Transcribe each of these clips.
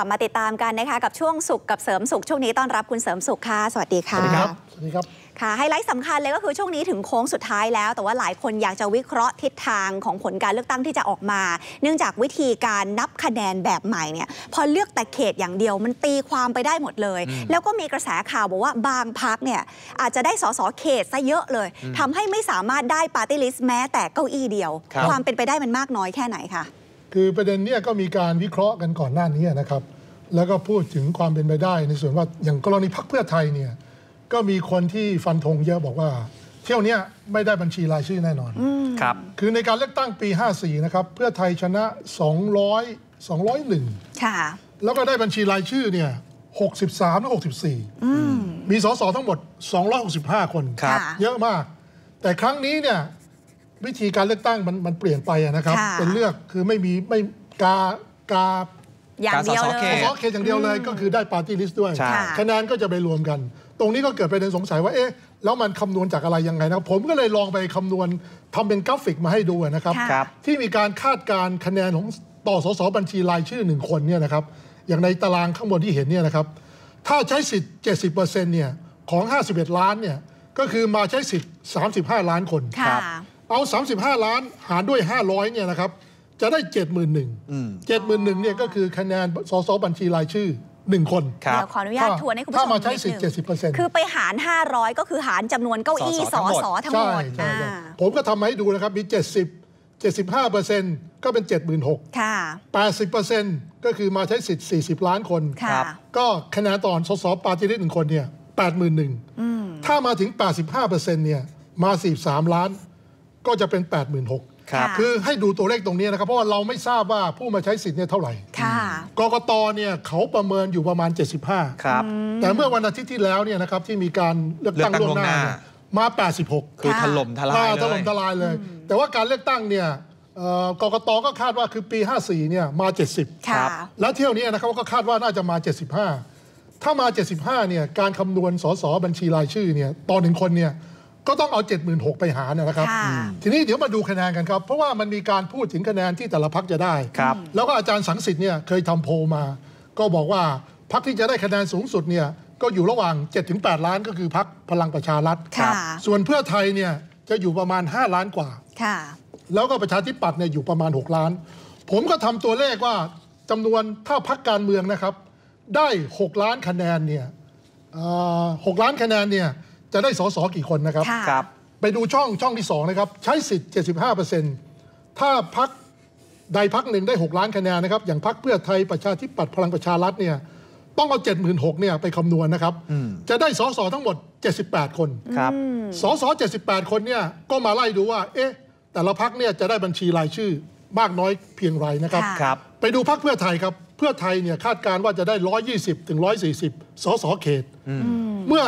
กลับมาติดตามกันนะคะกับช่วงสุขกับเสริมสุขช่วงนี้ต้อนรับคุณเสริมสุขค่ะสวัสดีค่ะสวัสดีครับสวัสดีครับค่ะไฮไลท์สำคัญเลยก็คือช่วงนี้ถึงโค้งสุดท้ายแล้ว แต่ว่าหลายคนอยากจะวิเคราะห์ทิศทางของผลการเลือกตั้งที่จะออกมา เนื่องจากวิธีการนับคะแนนแบบใหม่เนี่ยพอเลือกแต่เขตอย่างเดียวมันตีความไปได้หมดเลย แล้วก็มีกระแสข่าวบอกว่าบางพักเนี่ยอาจจะได้สสเขตซะเยอะเลยทำให้ไม่สามารถได้ปาร์ตี้ลิสต์แม้แต่เก้าอี้เดียวครับความเป็นไปได้มันมากน้อยแค่ไหนคะ คือประเด็นเนี้ยก็มีการวิเคราะห์กันก่อนหน้านี้นะครับ แล้วก็พูดถึงความเป็นไปได้ ในส่วนว่าอย่างกรณีพักเพื่อไทยเนี่ยก็มีคนที่ฟันธงเยอะบอกว่า เที่ยวเนี้ยไม่ได้บัญชีรายชื่อแน่นอน ครับ คือในการเลือกตั้งปี 54 นะครับ เพื่อไทยชนะ 200 201 ค่ะ แล้วก็ได้บัญชีรายชื่อเนี่ย63และ64 มีสสทั้งหมด 265 คนครับเยอะมาก แต่ครั้งนี้เนี่ย วิธีการเลือกตั้งมันมันเปลี่ยนไปอะนะครับ ค่ะ เป็นเลือกคือไม่มีไม่กากาอย่างเดียวเลการสสเขยสสเขตอย่างเดียวเลยก็คือได้ปาร์ตี้ลิสต์ด้วย ใช่ ค่ะคะแนนก็จะไปรวมกัน ตรงนี้ก็เกิดประเด็นสงสัยว่าเอ๊ะแล้วมันคำนวณจากอะไรยังไงนะครับ ผมก็เลยลองไปคำนวณทำเป็นกราฟิกมาให้ดูนะครับ ค่ะ ครับ ที่มีการคาดการณ์คะแนนของต่อสสบัญชีรายชื่อหนึ่งคนเนี่ยนะครับ อย่างในตารางข้างบนที่เห็นเนี่ยนะครับ ถ้าใช้สิทธิ์ 70%เนี่ยของ 51 ล้านเนี่ยก็คือมาใช้สิทธิ์ 35 ล้านคน ค่ะ เอา 35 ล้านหารด้วย 500เนี่ยนะครับจะได้ 71,000 71,000เนี่ยก็คือคะแนนสสบัญชีรายชื่อ1คนครับเดี๋ยวขออนุญาตถ้าทวนให้คุณผู้ชมถ้ามาใช้นิดสิทธิ์นึง70%คือไปหาร 500 ก็คือหารจำนวนเก้าอี้สสอสสอทั้งหใช่มดใช่ใช่อ่าผมก็ทำมาให้ดูนะครับ มี 70 75เปอร์เซ็นต์ก็เป็น 76,000ค่ะ80เปอร์เซ็นต์ก็คือมาใช้สิทธิ์ 40 ล้านคนค่ะครับก็คะแนนต่อสสปาร์ตี้ลิสต์หนึ่งคนเนี่ย81,000ถ้ามาถึง 85เปอร์เซ็นต์เนี่ยมา 43 ล้าน ก็จะเป็น 86,000ครับค่ะคือให้ดูตัวเลขตรงนี้นะครับ เพราะว่าเราไม่ทราบว่าผู้มาใช้สิทธิ์เนี่ยเท่าไหร่ค่ะกกตเนี่ยเขาประเมินอยู่ประมาณ 75 ครับ แต่เมื่อวันอาทิตย์ที่แล้วเนี่ยนะครับที่มีการเลือกตั้งเลือกตั้งล่วงหน้าล่วงหน้าเนี่ยมา 86 คือค่ะถล่มทลายอ่าเลยถล่มทลายเลย แต่ว่าการเลือกตั้งเนี่ยเอ่อกกตก็คาดว่าคือปี 54 เนี่ยมา 70ค่ะแล้วเที่ยวนี้นะครับก็คาดว่าน่าจะมา 75 ถ้ามา 75 เนี่ยการคำนวณสสบัญชีรายชื่อเนี่ยต่อหนึ่งคนเนี่ย ก็ต้องเอา 76,000 ไปหารนะครับค่ะทีนี้เดี๋ยวมาดูคะแนนกันครับ เพราะว่ามันมีการพูดถึงคะแนนที่แต่ละพักจะได้ครับแล้วก็อาจารย์สังสิทธิ์เนี่ยเคยทำโพลมา ก็บอกว่าพักที่จะได้คะแนนสูงสุดเนี่ยก็อยู่ระหว่าง 7-8 ล้านก็คือพักพลังประชารัฐค่ะส่วนเพื่อไทยเนี่ยจะอยู่ประมาณ 5 ล้านกว่าค่ะแล้วก็ประชาธิปัตย์เนี่ยอยู่ประมาณ 6 ล้าน ผมก็ทำตัวเลขว่าจำนวนถ้าพักการเมืองนะครับ ได้ 6 ล้านคะแนนเนี่ยเอ่อ6ล้านคะแนนเนี่ย จะได้สสกี่คนนะครับค่ะครับ ไปดูช่องช่องที่ 2 นะครับ ใช้สิทธิ์ 75%ถ้าพักใดพักหนึ่งได้ 6 ล้านคะแนนนะครับ อย่างพักเพื่อไทยประชาธิปัตย์พลังประชารัฐเนี่ยต้องเอา 76,000เนี่ยไปคำนวณนะครับ จะได้สสทั้งหมด 78 คนครับสส78 คนเนี่ยก็มาไล่ดูว่า เอ๊ะ แต่ละพักเนี่ยจะได้บัญชีรายชื่อมากน้อยเพียงไรนะครับค่ะครับ ไปดูพักเพื่อไทยครับ เพื่อไทยเนี่ยคาดการณ์ว่าจะได้ 120ถึง140 สสเขต เมื่อ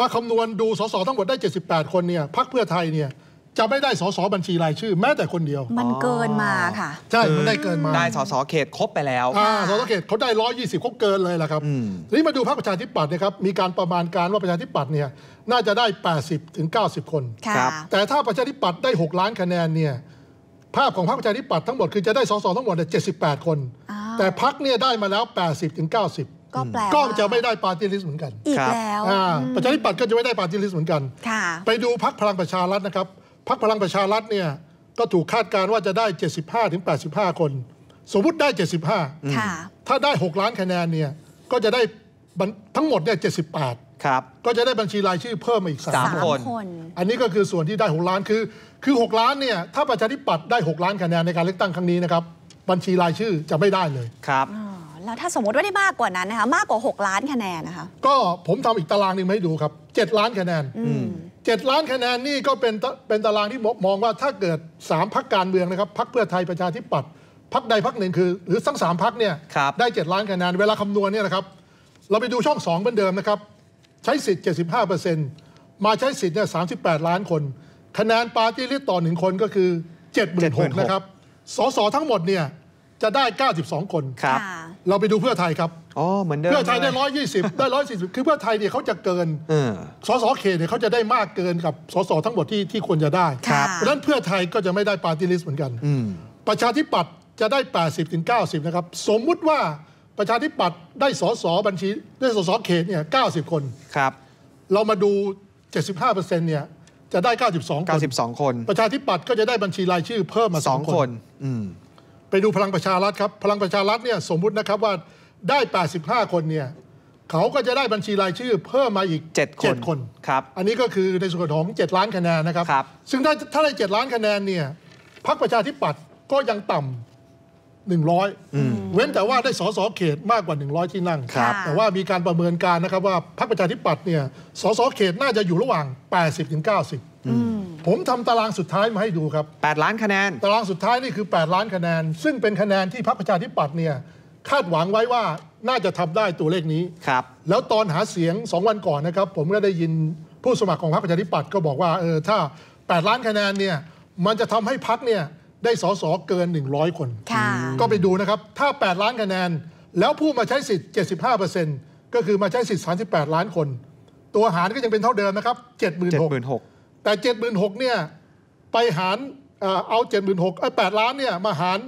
มาคำนวณดูสสทั้งหมดได้ 78 คนเนี่ยพักเพื่อไทยเนี่ยจะไม่ได้สสบัญชีรายชื่อ แม้แต่คนเดียว มันเกินมาค่ะ ใช่ มันได้เกินมา ได้สสเขตครบไปแล้วอ่าสสเขตเขาได้ 120เขาเกินเลยแหละครับอืมทีนี้มาดูพรรคประชาธิปัตย์นะครับมีการประมาณการว่าประชาธิปัตย์เนี่ยน่าจะได้ 80ถึง90 คนค่ะครับแต่ถ้าประชาธิปัตย์ได้ 6 ล้านคะแนนเนี่ยภาพของพรรคประชาธิปัตย์ทั้งหมดคือจะได้สสทั้งหมดเนี่ย78 คนอ่าแต่พรรคเนี่ยได้มาแล้ว 80ถึง90 ก็แปลก็ว่าจะไม่ได้ปาร์ตี้ลิสต์เหมือนกันอีกครับแล้วอ่าประชาธิปัตย์ก็จะไม่ได้ปาร์ตี้ลิสต์เหมือนกันค่ะไปดูพักพลังประชารัฐนะครับพักพลังประชารัฐเนี่ยก็ถูกคาดการณ์ว่าจะได้ 75ถึง85 คน สมมุติได้ 75ค่ะถ้าได้ 6 ล้านคะแนนเนี่ยก็จะได้บัญทั้งหมดเนี่ย78 ครับ ก็จะได้บัญชีรายชื่อเพิ่มมาอีกสามสาม3คนคน อันนี้ก็คือส่วนที่ได้ 6 ล้านคือ คือ 6 ล้านเนี่ยถ้าประชาธิปัตย์ได้ 6 ล้านคะแนนในการเลือกตั้งครั้งนี้นะครับบัญชีรายชื่อจะไม่ได้เลยครับอ๋อ แล้วถ้าสมมติว่าได้มากกว่านั้นนะคะมากกว่า 6 ล้านคะแนนนะคะ ก็ผมทำอีกตารางหนึ่งมาให้ดูครับ 7 ล้านคะแนนอืม7ล้านคะแนนนี่ก็เป็นตเป็นตารางที่มมองว่าถ้าเกิด 3พักการเมืองนะครับพักเพื่อไทยประชาธิปัตย์พักใดพักหนึ่งคือ หรือทั้งสามพักเนี่ยครับได้ 7 ล้านคะแนนเวลาคำนวณเนี่ยนะครับ เราไปดูช่อง2เหมือนเดิมนะครับ ใช้สิทธิ์ 75%มาใช้สิทธิ์เนี่ย38 ล้านคน คะแนนปาร์ตี้ลิสต์ต่อหนึ่งคนก็คือ 76,000นะครับสสทั้งหมดเนี่ย จะได้ 92 คนครับค่ะเราไปดูเพื่อไทยครับอ๋อเหมือนเดิมเพื่อไทยได้ล120 ได้ 140 คือเพื่อไทยเนี่ยเขาจะเกินเออสสเขตเนี่ยเขาจะได้มากเกินกับสสทั้งหมดที่ที่ควรจะได้ครับเพราะฉะนั้นเพื่อไทยก็จะไม่ได้ปาร์ตี้ลิสต์เหมือนกันอืมประชาธิปัตย์จะได้ 80ถึง90 นะครับ สมมุติว่าประชาธิปัตย์ได้สสบัญชีได้สสเขตเนี่ย90 คนครับ เรามาดู 75%เนี่ยจะได้ 92 คน92 คน ประชาธิปัตย์ก็จะได้บัญชีรายชื่อเพิ่มมาสสอองงคคนนอืม ไปดูพลังประชารัฐครับ พลังประชารัฐเนี่ยสมมุตินะครับว่าได้ 85 คนเนี่ยเขาก็จะได้บัญชีรายชื่อ เพิ่มมาอีกเจ็ดคนเจ็ดคนครับอันนี้ก็คือในส่วนของ 7 ล้านคะแนนนะครับครับซึ่งถ้าถ้าได้ 7 ล้านคะแนนเนี่ยพรรคประชาธิปัตย์ก็ยังต่ำ100 เว้นแต่ว่าได้สสเขตมากกว่า 100 ที่นั่งครับแต่ว่ามีการประเมินการนะครับว่าพรรคประชาธิปัตย์เนี่ยสสเขตน่าจะอยู่ระหว่าง 80ถึง90 ผมทำตารางสุดท้ายมาให้ดูครับ 8 ล้านคะแนน ตารางสุดท้ายนี่คือ 8 ล้านคะแนน ซึ่งเป็นคะแนนที่พรรคประชาธิปัตย์เนี่ยคาดหวังไว้ว่าน่าจะทำได้ตัวเลขนี้ครับแล้วตอนหาเสียง 2 วันก่อนนะครับ ผมก็ได้ยินผู้สมัครของพรรคประชาธิปัตย์ก็บอกว่าเออถ้า 8 ล้านคะแนนเนี่ยมันจะทำให้พรรคเนี่ยได้สสเกิน 100 คนค่ะก็ไปดูนะครับ ถ้า 8 ล้านคะแนน แล้วผู้มาใช้สิทธิ์ 75%ก็คือมาใช้สิทธิ์ 38 ล้านคน ตัวหารก็ยังเป็นเท่าเดิมนะครับ 76,000 76,000 แต่76,000เนี่ยไปหารเอ่อเอา76,000ไอ้8ล้านเนี่ยมาหาร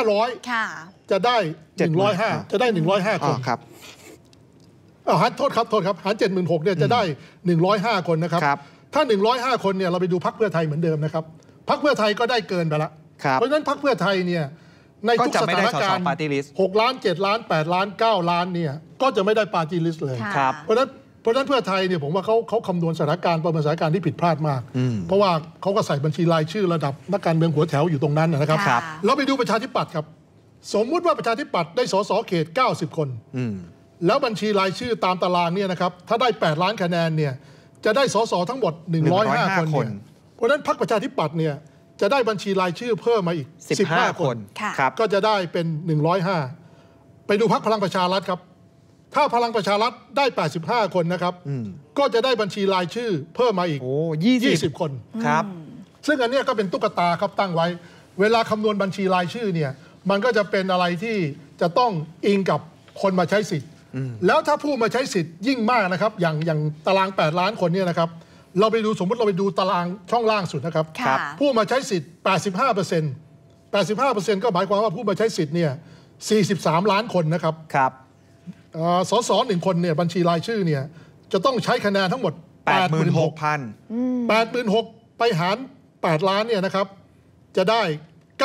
500ค่ะจะได้70,000 105จะได้105คอ๋อนครับเอาหารโทษครับโทษครับหาร76,000เนี่ยจะได้105คนนะครับครับถ้า105คนเนี่ยเราไปดูพักเพื่อไทยเหมือนเดิมนะครับพักเพื่อไทยก็ได้เกินไปละครับเพราะฉะนั้นพักเพื่อไทยเนี่ยในทุกก็จะสไม่ถาได้นการสณ์ส party list 6ล้าน7ล้าน8ล้าน9ล้านเนี่ยก็จะไม่ได้ปาร์ตี้ลิสต์เลยค่ะครับเพราะฉะนั้นเพ ราะฉะนั้นเพื่อไทยเนี่ยผมว่าเขาเขาคำนวณสถานการณ์ประเมินสถานการณ์ที่ผิดพลาดมาก เพราะว่าเขาก็ใส่บัญชีรายชื่อระดับนักการเมืองหัวแถวอยู่ตรงนั้นนะครับครับเราไปดูประชาธิปัตย์ครับ สมมุติว่าประชาธิปัตย์ได้สสเขต 90 คนอืมแล้วบัญชีรายชื่อตามตารางเนี่ยนะครับถ้าได้ 8 ล้านคะแนนเนี่ยจะได้สสทั้งหมด 105 คนคนเนี่ยเพราะฉะนั้นพรรคประชาธิปัตย์เนี่ยจะได้บัญชีรายชื่อเพิ่มมาอีก 15 15คคนนค่ะครับก็จะได้เป็น 105 ไปดูพักพลังประชารัฐครับ ถ้าพลังประชารัฐได้ 85 คนนะครับ ก็จะได้บัญชีรายชื่อเพิ่มมาอีก โอ้20 20 คน ครับ ซึ่งอันเนี้ยก็เป็นตุ๊กตาครับตั้งไว้ เวลาคำนวณบัญชีรายชื่อเนี่ย มันก็จะเป็นอะไรที่จะต้องอิงกับคนมาใช้สิทธิ์ แล้วถ้าผู้มาใช้สิทธิ์ยิ่งมากนะครับ อย่างอย่างตาราง 8 ล้านคนเนี่ยนะครับ เราไปดูสมมติเราไปดูตารางช่องล่างสุดนะครับ ค่ะ ผู้มาใช้สิทธิ์ 85เปอร์เซ็นต์85เปอร์เซ็นต์ก็หมายความว่าผู้มาใช้สิทธิ์เนี่ย 43 ล้านคนนะครับ ครับเอ่อ สสหนึ่งคนเนี่ยบัญชีรายชื่อเนี่ยจะต้องใช้คะแนนทั้งหมด 86,000 86,000 86,000ไปหาร 8 ล้านเนี่ยนะครับ จะได้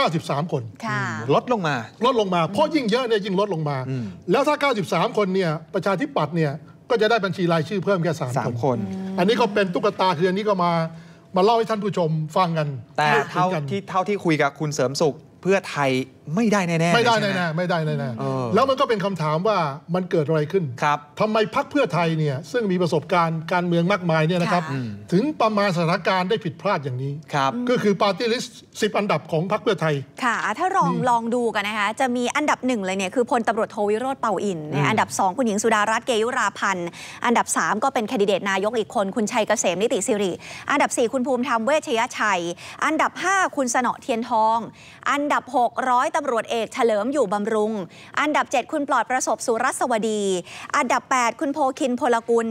93 คนค่ะลดลงมา ลดลงมา เพราะยิ่งเยอะเนี่ยยิ่งลดลงมา แล้วถ้า 93 คนเนี่ยประชาธิปัตย์เนี่ยก็จะได้บัญชีรายชื่อเพิ่มแค่3 3คนคน อันนี้ก็เป็นตุ๊กตาคืออันนี้ก็มามาเล่าให้ท่านผู้ชมฟังกัน แต่ให้เท่าห็นกันที่เท่าที่คุยกับคุณเสริมสุขเพื่อไทยไม่ได้แน่ๆไม่ได้เลยใช่หแน่ๆไม่ได้แน่เออๆ แล้วมันก็เป็นคำถามว่ามันเกิดอะไรขึ้นครับทำไมพักเพื่อไทยเนี่ยซึ่งมีประสบการณ์การเมืองมากมายเนี่ยนะครับค่ะถึงประมาณสถานการณ์ได้ผิดพลาดอย่างนี้ครับก็คือปาร์ตี้ลิสต์สิอันดับของพรรคเพื่อไทย ค่ะ ถ้าลองลองดูกันนะคะจะมีอันดับหนึ่งเลยเนี่ยคือพลตำรวจโทวิโรธเป่าอินนะอันดับ 2 คุณหญิงสุดารัตน์เกยุราพันธ์อันดับ 3 ก็เป็นแคนดิเดตนายกอีกคน คุณชัยเกษมนิติสิริอันดับ 4 คุณภูมิธรรมเวชยชัย อันดับ 5 คุณสนอเทียนทอง อันดับ 6 ร้อยตำรวจเอกเฉลิมอยู่บำรุง อันดับ7 คุณปลอดประสบสุรัสวดี อันดับ 8 คุณโพคินพลกุล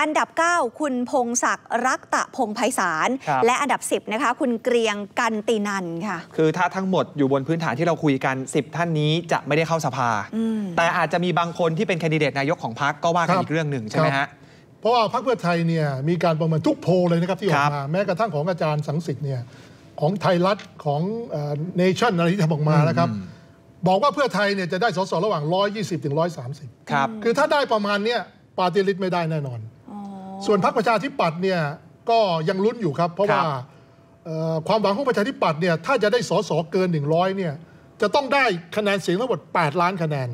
อันดับ 9 คุณพงศักดิ์รักตะพงไพศาลครับและอันดับ 10 นะคะ คุณเกรียงกันตินันค่ะ คือถ้าทั้งหมดอยู่บนพื้นฐานที่เราคุยกัน 10 ท่านนี้จะไม่ได้เข้าสภา แต่อาจจะมีบางคนที่เป็นแคนดิเดตนายกของพรรคก็ว่ากันครับอีกเรื่องหนึ่งใช่ไหมครัฮะบเพราะว่าพรรคเพื่อไทยเนี่ยมีการประเมินทุกโพลเลยนะครับที่อคอรักบมาแม้กระทั่งของอาจารย์สังสิทธิ์เนี่ยของไทยรัฐของเนชั่นอะไรที่ทำออกมานะครับ บอกว่าเพื่อไทยเนี่ยจะได้สสระหว่าง 120ถึง130 ครับ คือถ้าได้ประมาณเนี้ยปาร์ตี้ลิสต์ไม่ได้แน่นอน ส่วนพรรคประชาธิปัตย์เนี่ยก็ยังลุ้นอยู่ครับ เพราะครับว่าเอ่อความหวังของประชาธิปัตย์เนี่ยถ้าจะได้สสเกิน 100เนี่ยจะต้องได้คะแนนเสียงทั้งหมด 8 ล้านคะแนน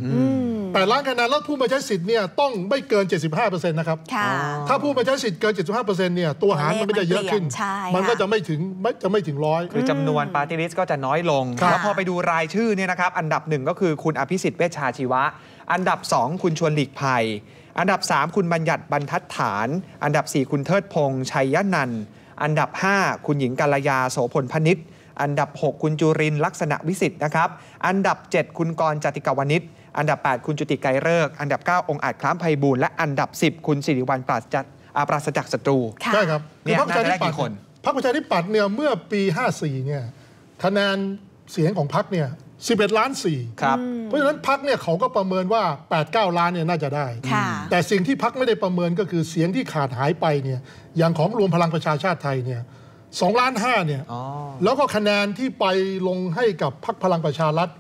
8 ล้านคะแนนแล้วผู้มาใช้สิทธิ์เนี่ยต้องไม่เกิน 75%นะครับค่ะถ้าผู้มาใช้สิทธิ์เกิน 75%เนี่ยตัวหารมันไม่ได้เยอะขึ้นตัวเลขมันเปลี่ยนใช่มันก็ค่ะจะไม่ถึงไม่จะไม่ถึงร้อยคือจำนวนปาร์ตี้ลิสต์ก็จะน้อยลงครับแล้วพอไปดูรายชื่อเนี่ยนะครับอันดับหนึ่งก็คือคุณอภิสิทธิ์เวชชาชีวะ อันดับ 2 คุณชวนหลีกภัย อันดับ 3 คุณบัญญัติบรรทัดฐาน อันดับ 4 คุณเทิดพงษ์ชัยยนันท์อันดับ 5 คุณหญิงกัลยาโสพลพนิษฐ์ อันดับ 6 คุณจุรินทร์ลักษณะวิสิทธิ์นะครับ อันดับ 7 คุณกรณ์จติกาวนิชอันดับ 8 คุณจุติไกรเลิกษ์อันดับ 9 องค์อาจคล้ามไพบูลย์และอันดับ 10 คุณสิริวัลปราศจากอ่าปราศจากศัตรูค่ะใช่ครับเนี่ยพรรคประชาธิน่าจะได้กี่ปัตย์คนพรรคประชาธิปัตย์เนี่ยเมื่อปี 54 เนี่ยคะแนนเสียงของพรรคเนี่ย 11 ล้านสี่ครับเพราะฉะนั้นพักเนี่ยเขาก็ประเมินว่า 8-9 ล้านเนี่ยน่าจะได้ค่ะแต่สิ่งที่พักไม่ได้ประเมินก็คือเสียงที่ขาดหายไปเนี่ยอย่างของรวมพลังประชาชาติไทยเนี่ย สองล้านห้าเนี่ยอ๋อแล้วก็คะแนนที่ไปลงให้กับพรรคพลังประชารัฐ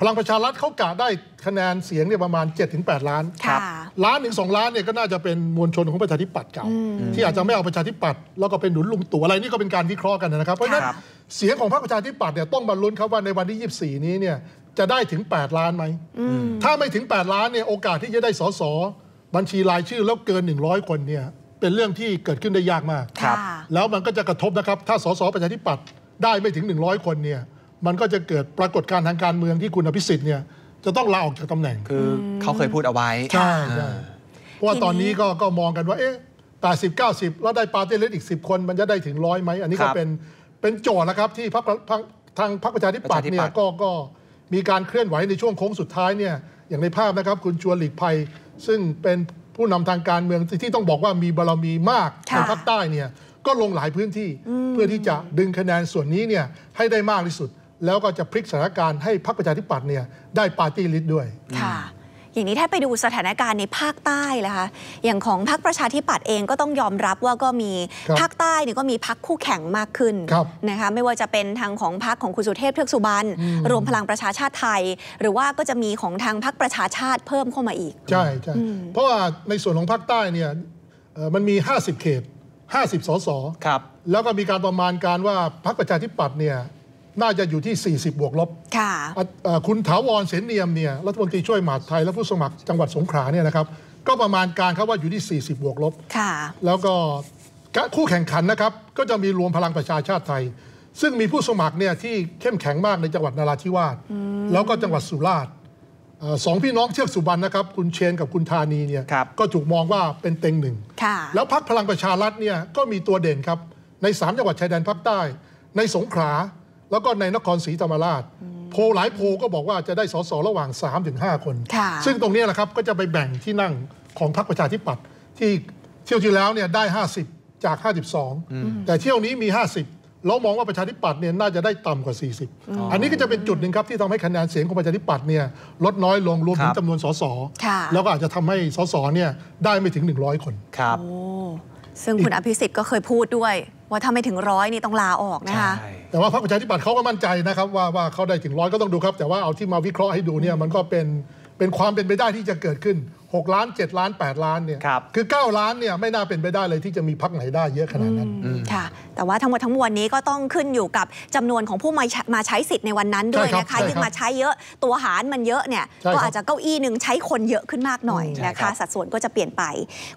พลังประชารัฐเขากะได้คะแนนเสียงเนี่ยประมาณ 7-8 ล้านค่ะล้านหนึ่งสองล้านเนี่ยก็น่าจะเป็นมวลชนของประชาธิปัตย์เก่า ที่อาจจะไม่เอาประชาธิปัตย์แล้วก็เป็นหนุนลุงตู่อะไรนี่ก็เป็นการวิเคราะห์กันนะครับ เพราะฉะนั้นครับเสียงของพรรคประชาธิปัตย์เนี่ยต้องมาลุ้นครับว่าในวันที่ 24 นี้เนี่ยจะได้ถึง 8 ล้านไหมถ้าไม่ถึง 8 ล้านเนี่ยโอกาสที่จะได้สสบัญชีรายชื่อแล้วเกิน 100 คนเนี่ย เป็นเรื่องที่เกิดขึ้นได้ยากมากครับค่ะแล้วมันก็จะกระทบนะครับ ถ้าสสประชาธิปัตย์ได้ไม่ถึง 100 คนเนี่ย มันก็จะเกิดปรากฏการณ์ทางการเมืองที่คุณอภิสิทธิ์เนี่ยจะต้องลาออกจากตำแหน่ง คือเขาเคยพูดเอาไว้ ใช่ใช่อ่าเพราะว่าตอนนี้ก็ก็มองกันว่า เอ๊ะ80 90แล้วได้ปาร์ตี้ลิสต์อีก 10 คน มันจะได้ถึงร้อยไหม อันนี้คก็รับเป็นเป็นโจทย์แล้วครับที่พรรคพรรคทางพรรคประชาธิปัตย์ประชาธิเนี่ปัยตย์ก็ก็มีการเคลื่อนไหวในช่วงโค้งสุดท้ายเนี่ยอย่างในภาพนะครับคุณชวนหลีกภัย ซึ่งเป็น ผู้นำทางการเมืองที่ที่ต้องบอกว่ามีบารมีมากค่ะในภาคใต้เนี่ยก็ลงหลายพื้นที่เพื่อที่จะดึงคะแนนส่วนนี้เนี่ยให้ได้มากที่สุด แล้วก็จะพลิกสถานการณ์ให้พรรคประชาธิปัตย์เนี่ยได้ปาร์ตี้ลิสต์ด้วยค่ะ อย่างนี้ถ้าไปดูสถานการณ์ในภาคใต้ล่ะคะอย่างของพรรคประชาธิปัตย์เองก็ต้องยอมรับว่าก็มีครับภาคใต้เนี่ยก็มีพรรคคู่แข่งมากขึ้นครับนะคะไม่ว่าจะเป็นทางของพรรคของคุณสุเทพเทือกสุบรรณรวมพลังประชาชาติไทย หรือว่าก็จะมีของทางพรรคประชาชาติเพิ่มเข้ามาอีก ใช่ใช่เพราะว่าในส่วนของภาคใต้เนี่ยเอ่อมันมี 50 เขต 50 สส ครับ แล้วก็มีการประมาณการว่าพรรคประชาธิปัตย์เนี่ย น่าจะอยู่ที่ 40 บวกลบค่ะอะเอ่อคุณถาวรเสนเนียมเนี่ยรัฐมนตรีช่วยมหาดไทยและผู้สมัครจังหวัดสงขลาเนี่ยนะครับก็ประมาณการครับว่าอยู่ที่ 40 บวกลบค่ะแล้วก็คู่แข่งขันนะครับก็จะมีรวมพลังประชาชาติไทย ซึ่งมีผู้สมัครเนี่ยที่เข้มแข็งมากในจังหวัดนราธิวาสแล้วก็จังหวัดสุราษฎร์เอ่อสองพี่น้องเชือกสุบรรณนะครับ คุณเชนกับคุณธานีเนี่ยครับก็ถูกมองว่าเป็นเต็งหนึ่งค่ะแล้วพักพลังประชารัฐเนี่ยก็มีตัวเด่นครับ ใน 3 จังหวัดชายแดนภาคใต้ ในสงขลา แล้วก็ในนครศรีธรรมราช โพลหลายโพลก็บอกว่าจะได้สสระหว่าง 3-5 คนค่ะซึ่งตรงนี้แหละครับก็จะไปแบ่งที่นั่งของพรรคประชาธิปัตย์ที่เที่ยวที่แล้วเนี่ยได้ 50 จาก 52 แต่เที่ยวนี้มี 50 เรามองว่าประชาธิปัตย์เนี่ยน่าจะได้ต่ำกว่า 40 อันนี้ก็จะเป็นจุดหนึ่งครับที่ทำให้คะแนนเสียงของประชาธิปัตย์เนี่ยลดน้อยลงรวมถึคงรับจำนวนสสค่ะแล้วก็อาจจะทำให้สสเนี่ยได้ไม่ถึง 100 คนครับโอ้ซึ่งคุณอภิสิทธิ์ก็เคยพูดด้วย ว่าถ้าไม่ถึงร้อยนี่ต้องลาออกนะคะใช่ แต่ว่าพรรคประชาธิปัตย์เขาก็มั่นใจนะครับว่าว่าเขาได้ถึงร้อยก็ต้องดูครับ แต่ว่าเอาที่มาวิเคราะห์ให้ดูเนี่ยมันก็เป็นเป็นความเป็นไปได้ที่จะเกิดขึ้น 6 ล้าน 7 ล้าน 8 ล้านเนี่ยครับอ9 ล้านเนี่ยไม่น่าเป็นไปได้เลยที่จะมีพรรคไหนได้เยอะขนาดนั้นค่ะ แต่ว่าทั้งหมดทั้งมวลนี้ก็ต้องขึ้นอยู่กับจำนวนของผู้มาใช้มาใช้สิทธิ์ในวันนั้นด้วยใช่ครับนะคะใช่ครับยิ่งมาใช้เยอะตัวหารมันเยอะเนี่ยใช่ครับก็อาจจะเก้าอี้หนึ่งใช้คนเยอะขึ้นมากหน่อยใช่นะครัคะบสัดส่วนก็จะเปลี่ยนไป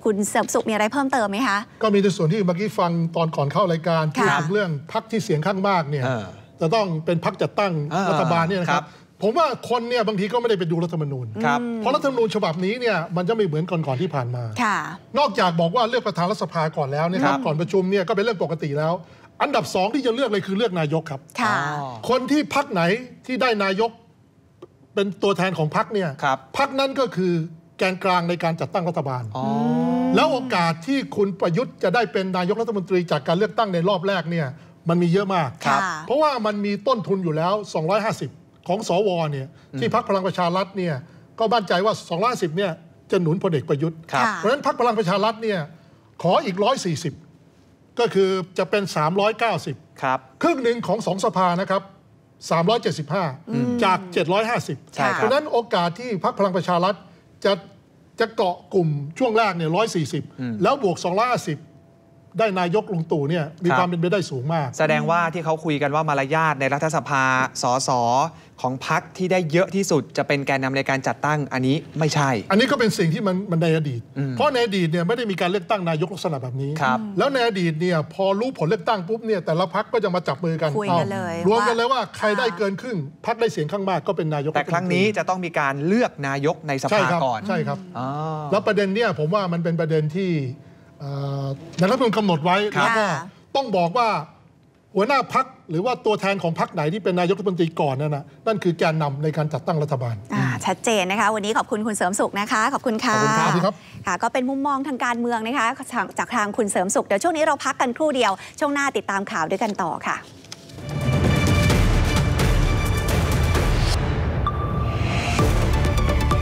คุณเสริมสุขมีอะไรเพิ่มเติมไหมคะก็มีในส่วนที่เมื่อกี้ฟังตอนก่อนเข้ารายการพูดค่ะถึงเรื่องพรรคที่เสียงข้างมากเนี่ยเออจะต้องเป็นพรรคจัดตั้งอ่ารัฐบาลเนี่ยนะคครัรับบ ผมว่าคนเนี่ยบางทีก็ไม่ได้ไปดูรัฐธรรมนูญครับ เพราะรัฐธรรมนูญฉบับนี้เนี่ยมันจะไม่เหมือนก่อนๆที่ผ่านมาค่ะนอกจากบอกว่าเลือกประธานรัฐสภาก่อนแล้วเนยครัครับบก่อนประชุมเนี่ยก็เป็นเรื่องปกติแล้ว อันดับสองที่จะเลือกเลยคือเลือกนายกครับค่ะอ๋อคนที่พักไหนที่ได้นายกเป็นตัวแทนของพักเนี่ยครับพักนั้นก็คือแกนกลางในการจัดตั้งรัฐบาลอ๋อแล้วโอกาสที่คุณประยุทธ์จะได้เป็นนายกรัฐมนตรีจากการเลือกตั้งในรอบแรกเนี่ยมันมีเยอะมากค่ะเพราะว่ามันมีต้นทุนอยู่แล้ว 250 ของสวเนี่ยที่พักพลังประชารัฐเนี่ยก็มั่นใจว่า250เนี่ยจะหนุนพลเอกประยุทธ์ครับค่ะเพราะฉะนั้นพักพลังประชารัฐเนี่ยขออีก 140 ก็คือจะเป็น 390 ครับ ครึ่งหนึ่งของสองสภานะครับ 375 จาก 750ใช่ครับเพราะฉะนั้นโอกาสที่พรรคพลังประชารัฐจะจะเกาะกลุ่มช่วงแรกเนี่ย140 แล้วบวก 250 ได้นายกลุงตู่เนี่ยมีครับความเป็นไปได้สูงมาก แสดงว่าที่เขาคุยกันว่ามารยาทในรัฐสภาสสของพักที่ได้เยอะที่สุดจะเป็นแกนนำในการจัดตั้งอันนี้ไม่ใช่ อันนี้ก็เป็นสิ่งที่มันมันในอดีต เพราะในอดีตเนี่ยไม่ได้มีการเลือกตั้งนายกลักษณะแบบนี้ครับแล้วในอดีตเนี่ยพอรู้ผลเลือกตั้งปุ๊บเนี่ยแต่ละพักก็จะมาจับมือกันคุยกันเลยรวมกันว่าเลยว่าใครได้เกินครึ่งพักได้เสียงข้างมากก็เป็นนายกแต่ครั้งนี้จะต้องมีการเลือกนายกในสใช่ภาครับก่อนใช่ครับอ๋อแล้วประเด็นเนี่ยผมว่ามันเป็นประเด็นที่เอ่อ ในรัฐธรรมนูญกำหนดไว้ครับแล้วก็ต้องบอกว่าหัวหน้าพักหรือว่าตัวแทนของพักไหนที่เป็นนายกรัฐมนตรีก่อนนั่นนะนั่นคือแกนนำในการจัดตั้งรัฐบาลอ่าชัดเจนนะคะ วันนี้ขอบคุณคุณเสริมสุขนะคะ ขอบคุณค่ะขอบคุณครับสวัสดีครับค่ะ ก็เป็นมุมมองทางการเมืองนะคะจากจากทางคุณเสริมสุข เดี๋ยวช่วงนี้เราพักกันครู่เดียว ช่วงหน้าติดตามข่าวด้วยกันต่อค่ะ